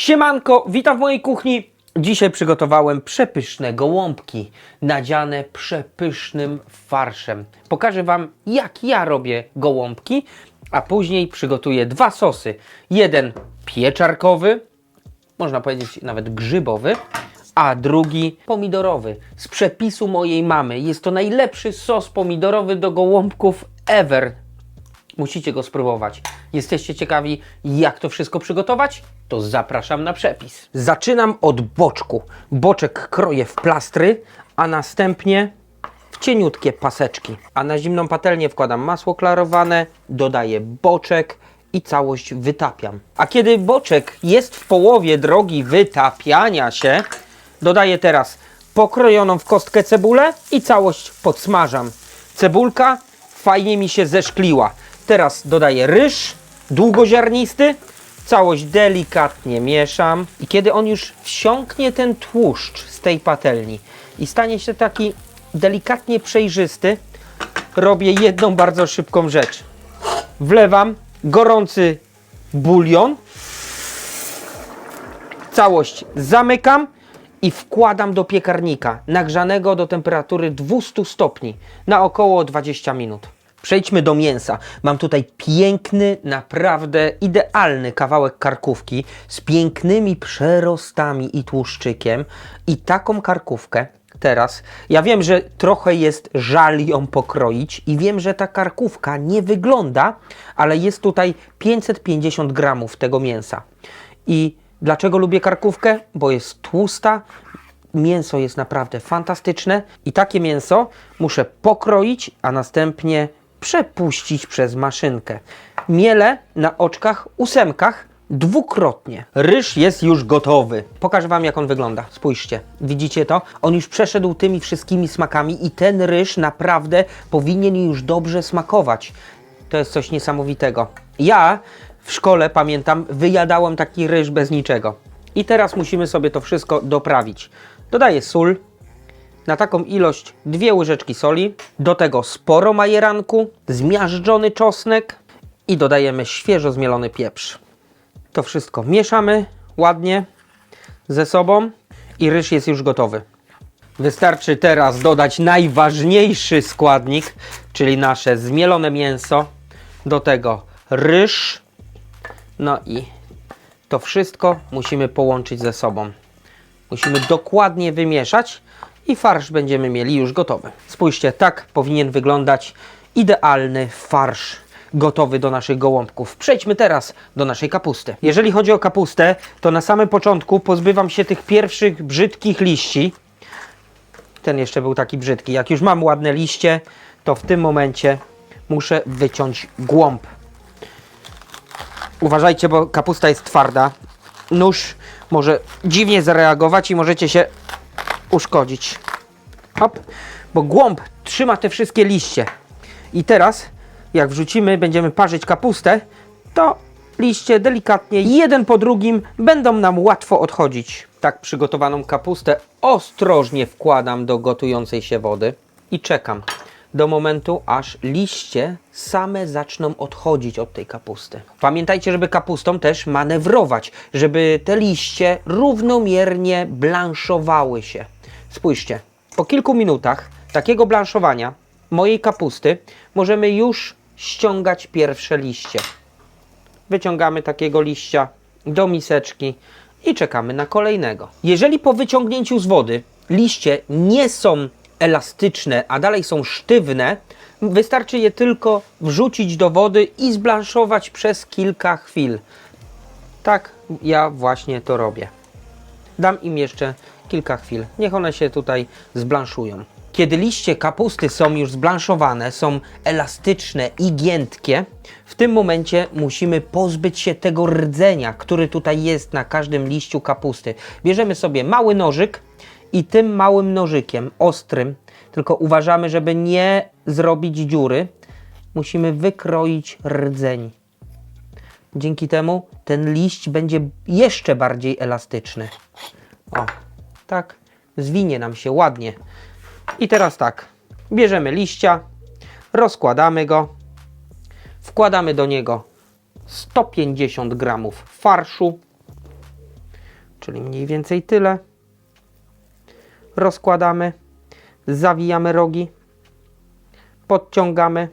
Siemanko, witam w mojej kuchni. Dzisiaj przygotowałem przepyszne gołąbki, nadziane przepysznym farszem. Pokażę Wam, jak ja robię gołąbki, a później przygotuję dwa sosy. Jeden pieczarkowy, można powiedzieć nawet grzybowy, a drugi pomidorowy z przepisu mojej mamy. Jest to najlepszy sos pomidorowy do gołąbków ever. Musicie go spróbować. Jesteście ciekawi, jak to wszystko przygotować? To zapraszam na przepis. Zaczynam od boczku. Boczek kroję w plastry, a następnie w cieniutkie paseczki. A na zimną patelnię wkładam masło klarowane, dodaję boczek i całość wytapiam. A kiedy boczek jest w połowie drogi wytapiania się, dodaję teraz pokrojoną w kostkę cebulę i całość podsmażam. Cebulka fajnie mi się zeszkliła. Teraz dodaję ryż długoziarnisty, całość delikatnie mieszam i kiedy on już wsiąknie ten tłuszcz z tej patelni i stanie się taki delikatnie przejrzysty, robię jedną bardzo szybką rzecz. Wlewam gorący bulion, całość zamykam i wkładam do piekarnika nagrzanego do temperatury 200 stopni na około 20 minut. Przejdźmy do mięsa. Mam tutaj piękny, naprawdę idealny kawałek karkówki z pięknymi przerostami i tłuszczykiem. I taką karkówkę teraz, ja wiem, że trochę jest żal ją pokroić i wiem, że ta karkówka nie wygląda, ale jest tutaj 550 gramów tego mięsa. I dlaczego lubię karkówkę? Bo jest tłusta, mięso jest naprawdę fantastyczne i takie mięso muszę pokroić, a następnie przepuścić przez maszynkę. Mielę na oczkach ósemkach dwukrotnie. Ryż jest już gotowy. Pokażę Wam, jak on wygląda. Spójrzcie, widzicie to? On już przeszedł tymi wszystkimi smakami i ten ryż naprawdę powinien już dobrze smakować. To jest coś niesamowitego. Ja w szkole, pamiętam, wyjadałem taki ryż bez niczego. I teraz musimy sobie to wszystko doprawić. Dodaję sól, na taką ilość dwie łyżeczki soli, do tego sporo majeranku, zmiażdżony czosnek i dodajemy świeżo zmielony pieprz. To wszystko mieszamy ładnie ze sobą i ryż jest już gotowy. Wystarczy teraz dodać najważniejszy składnik, czyli nasze zmielone mięso, do tego ryż, no i to wszystko musimy połączyć ze sobą. Musimy dokładnie wymieszać i farsz będziemy mieli już gotowy. Spójrzcie, tak powinien wyglądać idealny farsz gotowy do naszych gołąbków. Przejdźmy teraz do naszej kapusty. Jeżeli chodzi o kapustę, to na samym początku pozbywam się tych pierwszych brzydkich liści. Ten jeszcze był taki brzydki. Jak już mam ładne liście, to w tym momencie muszę wyciąć głąb. Uważajcie, bo kapusta jest twarda. Nóż może dziwnie zareagować i możecie się uszkodzić. Hop, bo głąb trzyma te wszystkie liście. I teraz, jak wrzucimy, będziemy parzyć kapustę, to liście delikatnie, jeden po drugim, będą nam łatwo odchodzić. Tak przygotowaną kapustę ostrożnie wkładam do gotującej się wody i czekam do momentu, aż liście same zaczną odchodzić od tej kapusty. Pamiętajcie, żeby kapustą też manewrować, żeby te liście równomiernie blanszowały się. Spójrzcie, po kilku minutach takiego blanszowania mojej kapusty możemy już ściągać pierwsze liście. Wyciągamy takiego liścia do miseczki i czekamy na kolejnego. Jeżeli po wyciągnięciu z wody liście nie są elastyczne, a dalej są sztywne, wystarczy je tylko wrzucić do wody i zblanszować przez kilka chwil. Tak ja właśnie to robię. Dam im jeszcze kilka chwil. Niech one się tutaj zblanszują. Kiedy liście kapusty są już zblanszowane, są elastyczne i giętkie, w tym momencie musimy pozbyć się tego rdzenia, który tutaj jest na każdym liściu kapusty. Bierzemy sobie mały nożyk i tym małym nożykiem, ostrym, tylko uważamy, żeby nie zrobić dziury, musimy wykroić rdzeń. Dzięki temu ten liść będzie jeszcze bardziej elastyczny. O, tak, zwinie nam się ładnie. I teraz tak, bierzemy liścia, rozkładamy go, wkładamy do niego 150 gramów farszu, czyli mniej więcej tyle. Rozkładamy, zawijamy rogi, podciągamy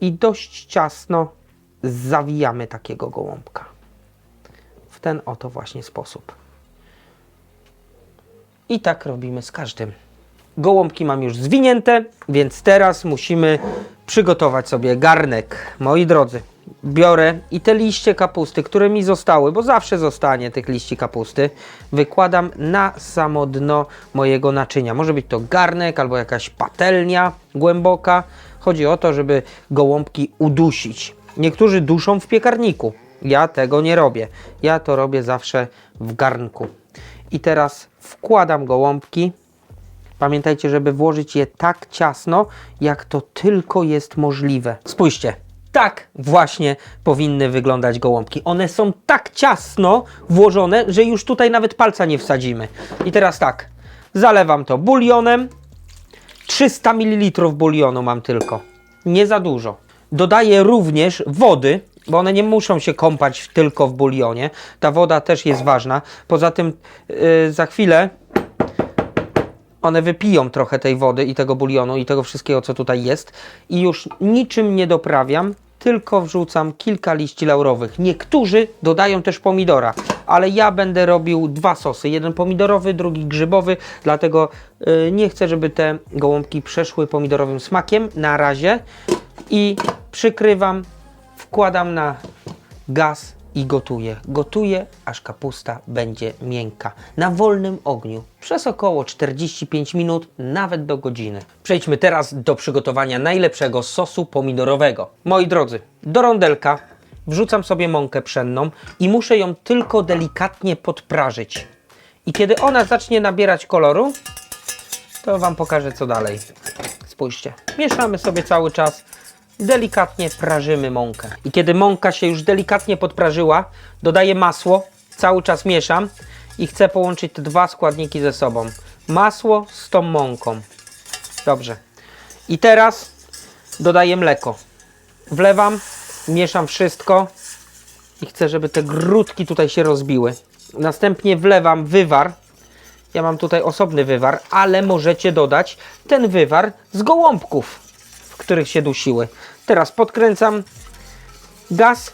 i dość ciasno zawijamy takiego gołąbka. W ten oto właśnie sposób. I tak robimy z każdym. Gołąbki mam już zwinięte, więc teraz musimy przygotować sobie garnek. Moi drodzy, biorę i te liście kapusty, które mi zostały, bo zawsze zostanie tych liści kapusty, wykładam na samo dno mojego naczynia. Może być to garnek albo jakaś patelnia głęboka. Chodzi o to, żeby gołąbki udusić. Niektórzy duszą w piekarniku. Ja tego nie robię. Ja to robię zawsze w garnku. I teraz wkładam gołąbki. Pamiętajcie, żeby włożyć je tak ciasno, jak to tylko jest możliwe. Spójrzcie, tak właśnie powinny wyglądać gołąbki. One są tak ciasno włożone, że już tutaj nawet palca nie wsadzimy. I teraz tak, zalewam to bulionem. 300 ml bulionu mam tylko. Nie za dużo. Dodaję również wody, bo one nie muszą się kąpać tylko w bulionie. Ta woda też jest ważna. Poza tym yy, za chwilę one wypiją trochę tej wody i tego bulionu i tego wszystkiego, co tutaj jest. I już niczym nie doprawiam, tylko wrzucam kilka liści laurowych. Niektórzy dodają też pomidora, ale ja będę robił dwa sosy. Jeden pomidorowy, drugi grzybowy, dlatego y, nie chcę, żeby te gołąbki przeszły pomidorowym smakiem na razie. I przykrywam, wkładam na gaz i gotuję. Gotuję, aż kapusta będzie miękka. Na wolnym ogniu. Przez około 45 minut, nawet do godziny. Przejdźmy teraz do przygotowania najlepszego sosu pomidorowego. Moi drodzy, do rondelka wrzucam sobie mąkę pszenną i muszę ją tylko delikatnie podprażyć. I kiedy ona zacznie nabierać koloru, to Wam pokażę co dalej. Spójrzcie, mieszamy sobie cały czas, delikatnie prażymy mąkę. I kiedy mąka się już delikatnie podprażyła, dodaję masło, cały czas mieszam i chcę połączyć te dwa składniki ze sobą. Masło z tą mąką. Dobrze. I teraz dodaję mleko. Wlewam, mieszam wszystko i chcę, żeby te grudki tutaj się rozbiły. Następnie wlewam wywar. Ja mam tutaj osobny wywar, ale możecie dodać ten wywar z gołąbków, których się dusiły. Teraz podkręcam gaz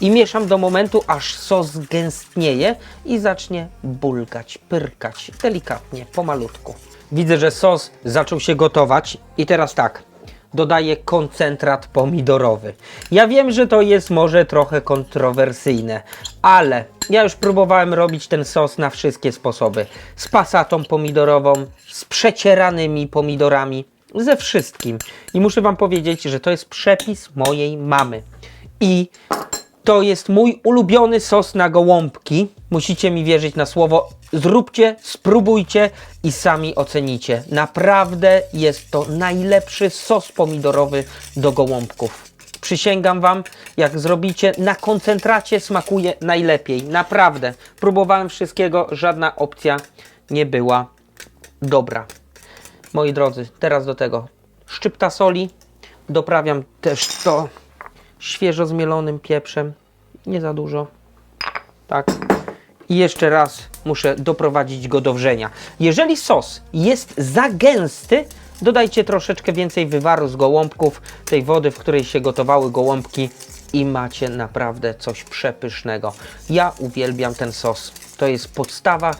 i mieszam do momentu, aż sos gęstnieje i zacznie bulgać, pyrkać delikatnie, pomalutku. Widzę, że sos zaczął się gotować i teraz tak, dodaję koncentrat pomidorowy. Ja wiem, że to jest może trochę kontrowersyjne, ale ja już próbowałem robić ten sos na wszystkie sposoby. Z pasatą pomidorową, z przecieranymi pomidorami, ze wszystkim. I muszę Wam powiedzieć, że to jest przepis mojej mamy. I to jest mój ulubiony sos na gołąbki. Musicie mi wierzyć na słowo. Zróbcie, spróbujcie i sami ocenicie. Naprawdę jest to najlepszy sos pomidorowy do gołąbków. Przysięgam Wam, jak zrobicie na koncentracie smakuje najlepiej. Naprawdę. Próbowałem wszystkiego, żadna opcja nie była dobra. Moi drodzy, teraz do tego szczypta soli. Doprawiam też to świeżo zmielonym pieprzem. Nie za dużo. Tak. I jeszcze raz muszę doprowadzić go do wrzenia. Jeżeli sos jest za gęsty, dodajcie troszeczkę więcej wywaru z gołąbków, tej wody, w której się gotowały gołąbki i macie naprawdę coś przepysznego. Ja uwielbiam ten sos. To jest podstawa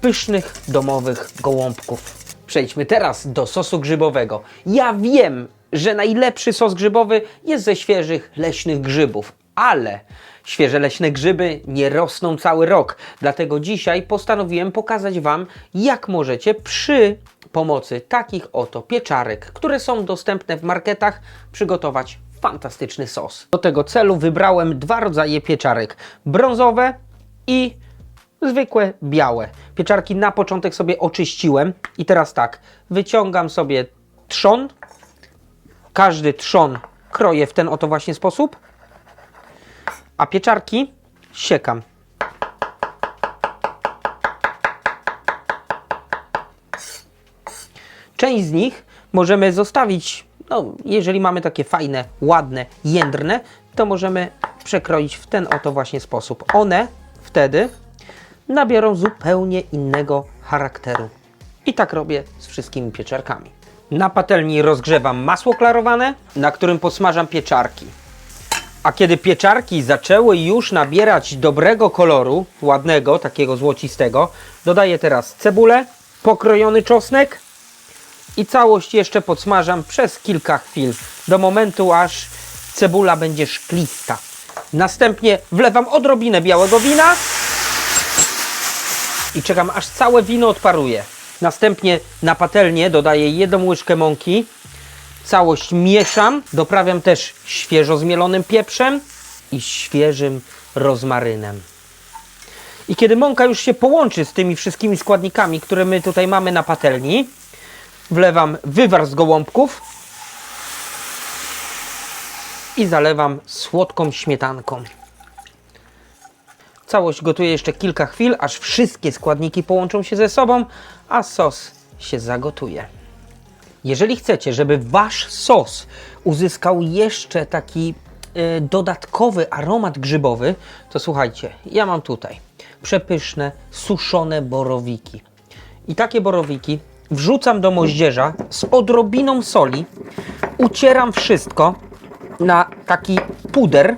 pysznych domowych gołąbków. Przejdźmy teraz do sosu grzybowego. Ja wiem, że najlepszy sos grzybowy jest ze świeżych leśnych grzybów, ale świeże leśne grzyby nie rosną cały rok. Dlatego dzisiaj postanowiłem pokazać Wam, jak możecie przy pomocy takich oto pieczarek, które są dostępne w marketach, przygotować fantastyczny sos. Do tego celu wybrałem dwa rodzaje pieczarek: brązowe i zwykłe białe. Pieczarki na początek sobie oczyściłem i teraz tak, wyciągam sobie trzon. Każdy trzon kroję w ten oto właśnie sposób, a pieczarki siekam. Część z nich możemy zostawić, no, jeżeli mamy takie fajne, ładne, jędrne, to możemy przekroić w ten oto właśnie sposób. One wtedy nabiorą zupełnie innego charakteru. I tak robię z wszystkimi pieczarkami. Na patelni rozgrzewam masło klarowane, na którym podsmażam pieczarki. A kiedy pieczarki zaczęły już nabierać dobrego koloru, ładnego, takiego złocistego, dodaję teraz cebulę, pokrojony czosnek i całość jeszcze podsmażam przez kilka chwil, do momentu aż cebula będzie szklista. Następnie wlewam odrobinę białego wina i czekam aż całe wino odparuje. Następnie na patelnię dodaję jedną łyżkę mąki, całość mieszam, doprawiam też świeżo zmielonym pieprzem i świeżym rozmarynem. I kiedy mąka już się połączy z tymi wszystkimi składnikami, które my tutaj mamy na patelni, wlewam wywar z gołąbków i zalewam słodką śmietanką. Całość gotuję jeszcze kilka chwil, aż wszystkie składniki połączą się ze sobą, a sos się zagotuje. Jeżeli chcecie, żeby wasz sos uzyskał jeszcze taki e, dodatkowy aromat grzybowy, to słuchajcie, ja mam tutaj przepyszne, suszone borowiki. I takie borowiki wrzucam do moździerza z odrobiną soli, ucieram wszystko na taki puder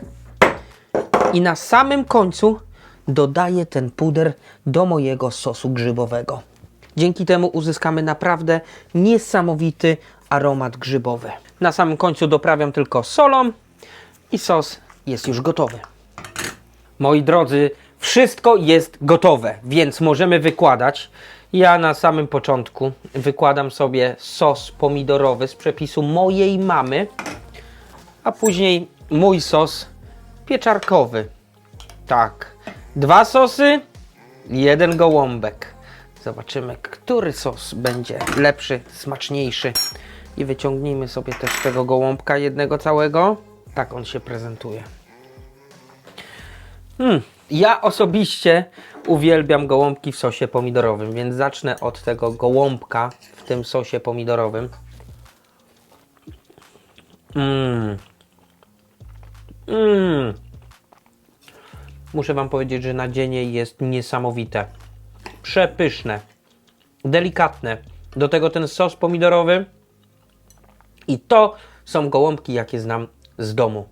i na samym końcu dodaję ten puder do mojego sosu grzybowego. Dzięki temu uzyskamy naprawdę niesamowity aromat grzybowy. Na samym końcu doprawiam tylko solą i sos jest już gotowy. Moi drodzy, wszystko jest gotowe, więc możemy wykładać. Ja na samym początku wykładam sobie sos pomidorowy z przepisu mojej mamy, a później mój sos pieczarkowy. Tak, dwa sosy, jeden gołąbek. Zobaczymy, który sos będzie lepszy, smaczniejszy. I wyciągnijmy sobie też tego gołąbka jednego całego. Tak on się prezentuje. Hmm. Ja osobiście uwielbiam gołąbki w sosie pomidorowym, więc zacznę od tego gołąbka w tym sosie pomidorowym. Mmm. Mmm. Muszę Wam powiedzieć, że nadzienie jest niesamowite. Przepyszne. Delikatne. Do tego ten sos pomidorowy. I to są gołąbki, jakie znam z domu.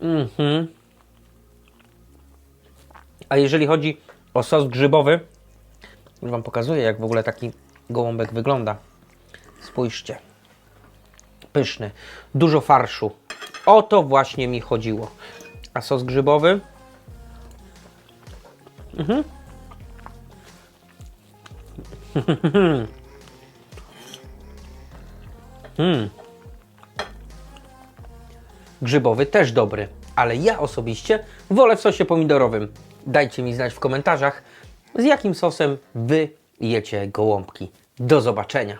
Mhm. A jeżeli chodzi o sos grzybowy, Wam pokazuję, jak w ogóle taki gołąbek wygląda. Spójrzcie. Pyszny. Dużo farszu. O to właśnie mi chodziło. A sos grzybowy? Mhm. Mm. Grzybowy też dobry, ale ja osobiście wolę w sosie pomidorowym. Dajcie mi znać w komentarzach, z jakim sosem Wy jecie gołąbki. Do zobaczenia.